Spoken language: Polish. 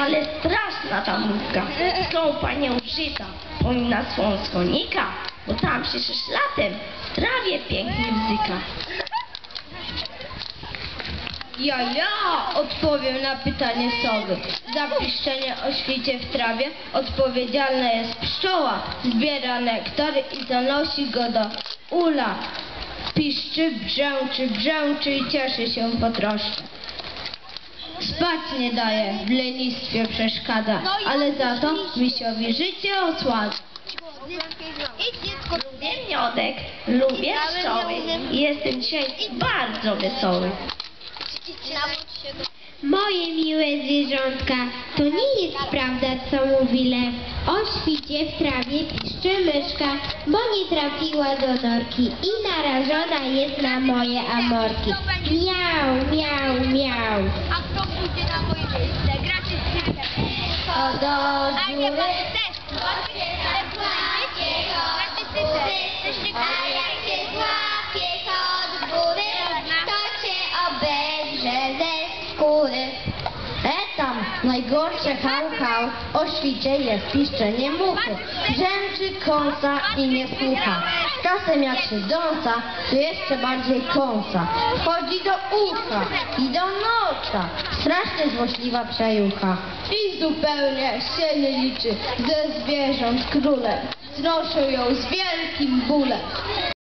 ale straszna ta mówka. Są panią żyta, powinna swą skonika, bo tam się szlatem w trawie pięknie bzyka. Ja, ja odpowiem na pytanie sowy. Za piszczenie o świcie w trawie odpowiedzialna jest pszczoła. Zbiera nektar i zanosi go do ula. Piszczy, brzęczy, brzęczy i cieszy się potroszcze. Spać nie daje, w lenistwie przeszkadza, ale za to misiowi życie osładza. Lubię miodek, lubię pszczoły i jestem dzisiaj bardzo wesoły. Moje miłe zwierzątka, to nie jest prawda, co mówi lew. O świcie w trawie piszczy myszka, bo nie trafiła do norki i narażona jest na moje amorki. Miau, miau, miau. O do A najgorsze hał hał, o świcie jest piszczenie muchy. Brzęczy, kąsa i nie słucha. Czasem jak się dąsa, to jeszcze bardziej kąsa. Wchodzi do ucha i do nocza. Strasznie złośliwa przejucha. I zupełnie się nie liczy ze zwierząt królem. Znoszę ją z wielkim bólem.